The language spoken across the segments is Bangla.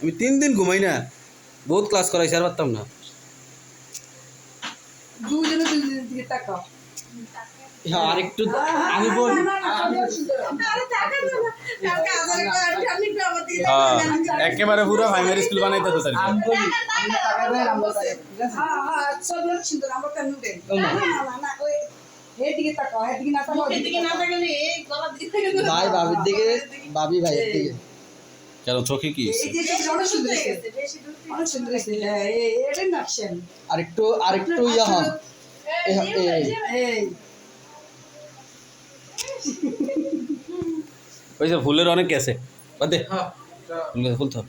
আমি তিন দিন ঘুমাই না বহুত ক্লাস করাইছি আর পারতাম না দুজনে দুজনের দিকে তাকাও হ্যাঁ আরেকটু আমি বল হ্যাঁ একেবারে পুরো প্রাইমারি স্কুল বানাইতে তো হ্যাঁ হ্যাঁ না ভাই ভাবির দিকে ভাবি ভাইয়ের দিকে কেন চোখে কি হ্যাঁ আরেকটু আরেকটু ইয়া হন। ওই যে ফুলের অনেক গেছে বাদ দে। ফুল গেছে ফুল তো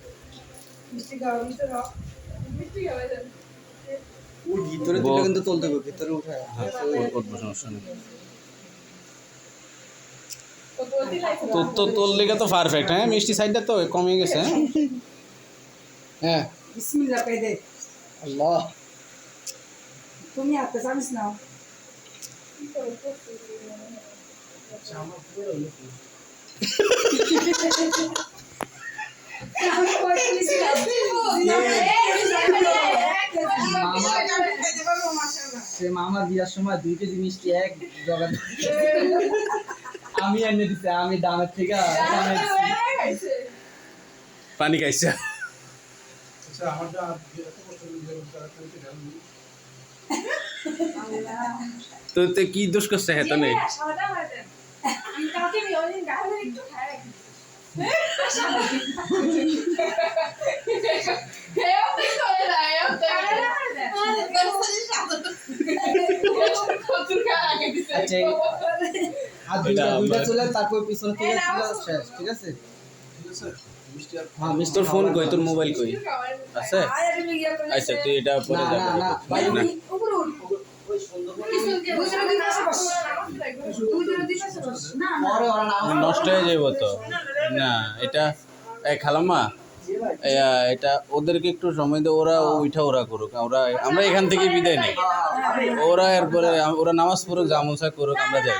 ভিতরে দিলে কিন্তু তুলতে হবে ভিতরে উঠে। হ্যাঁ। উঠবো সমস্যা নেই। তোর তো তোর লেগে তো পারফেক্ট হ্যাঁ? মিষ্টি সাইডটা তো কমে গেছে হ্যাঁ? হ্যাঁ। বিসমিল্লাহ কই দে। আল্লাহ। তুমি জানিস না। সে মামার বিয়ার সময় দুই কেজি মিষ্টি এক জগা আমি এনে দিছে আমি দামের থেকে পানি খাইছে। তো তে কি দোষ করছে হ্যাঁ তো আচ্ছা আর দুইটা দুইটা চলে তারপর পিছন থেকে শেষ ঠিক আছে? হ্যাঁ ফোন কই? তোর মোবাইল কই? আছে? আচ্ছা তুই এটা পরে না, না, নষ্ট হয়ে যাইব তো। না এটা এই খালাম্মা এটা ওদেরকে একটু সময় দে ওরা ওইটা ওরা করুক। ওরা আমরা এখান থেকে বিদায় নেই। ওরা এরপরে ওরা নামাজ পড়ুক জামুসা করুক আমরা যাই।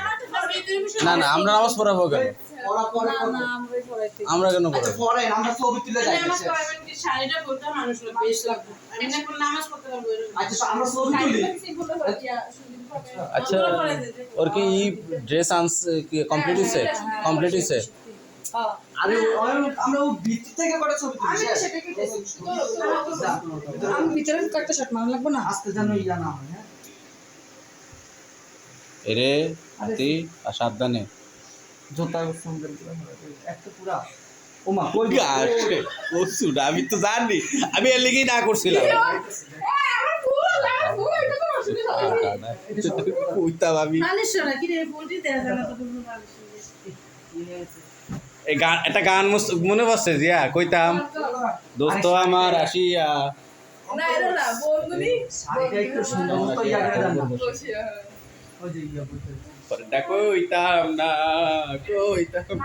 না। না আমরা নামাজ পড়াবো কেন? আমরা কেন আচ্ছা, পড়াবো আমরা ছবি তুলে যাই শাড়িটা পরতে মানুষ বেশ লাগবে। আমি না কোনো নামাজ পড়তে পারব আচ্ছা আমরা ছবি তুলি। আচ্ছা। ওর কি ই ড্রেস আনস কমপ্লিট হয়েছে কমপ্লিট হয়েছে হ্যাঁ আরে ও- ও- আমরা ও ভিতর থেকে করে ছবি তুলি আমি শেষ। সেটাকে বলছি। যা, আমি ভিতরে কয়েকটা শার্ট মান লাগবো না। আজকে যেন ইয়া না হয় হ্যাঁ। এরে হাতি আর সাবধানে। জোতা সুন্দর করে একটা পুরা। ওমা কই ওষুধ আমি তো জানি। আমি এর লেগেই না করছিলাম। আমি। এই গান একটা গান মস্ত- মনে পড়ছে জিয়া কইতাম। দোস্ত আমার আসিয়া। যে পরেরটা কইতাম না, কইতাম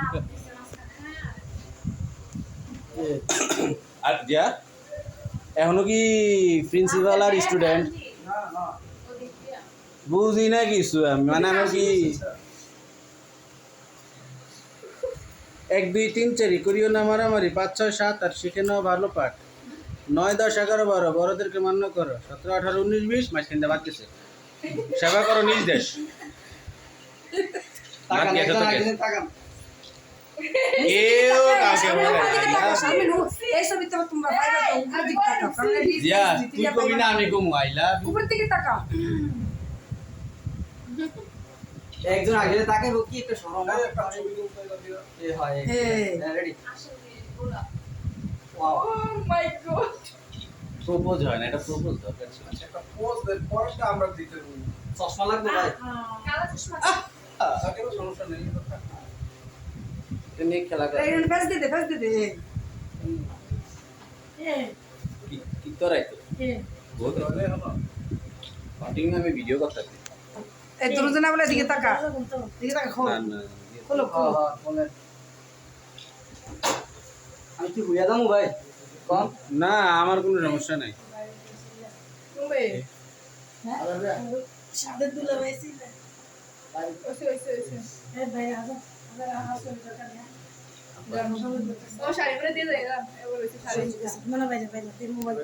আর জিয়া এখনও কি প্রিন্সিপাল আর স্টুডেন্ট বুঝি না কিছু মানে আমার কি এক, দুই, তিন, চারি করিও না মারামারি, পাঁচ, ছয়, সাত আর শিখে নাও ভালো পাঠ। নয়, দশ, এগারো, বারো, বড়দেরকে মান্য করো। সতেরো, আঠারো, উনিশ, বিশ মাঝখানটা বাদ সেবা করো নিজ দেশ। একজন এত থেকে। আরেকজনের তাকান। কেউ কাউকে বলে না। আমি নো তুই কবি না তাকাও একজন আগে তাকাইবো কি একটা শরম এ হয় হ্যাঁ। রেডি ওয়াও প্রপোজ হয় না এটা প্রপোজ দরকার ছিল চশমা লাগবে এটা নিয়ে খেলা করে। এই ফেস দিতে ফেস দিতে। কি কি তো? বহুত কাটিং আমি ভিডিও করতে এই দুজন বলে দিকে তাকা। দিকে তাকা খোল। না না খোলো হ্যাঁ, খোলো। হ্যাঁ, আমি কি হইয়া যাব ভাই? কম? না আমার কোনো সমস্যা নাই। মানে মোবাইল।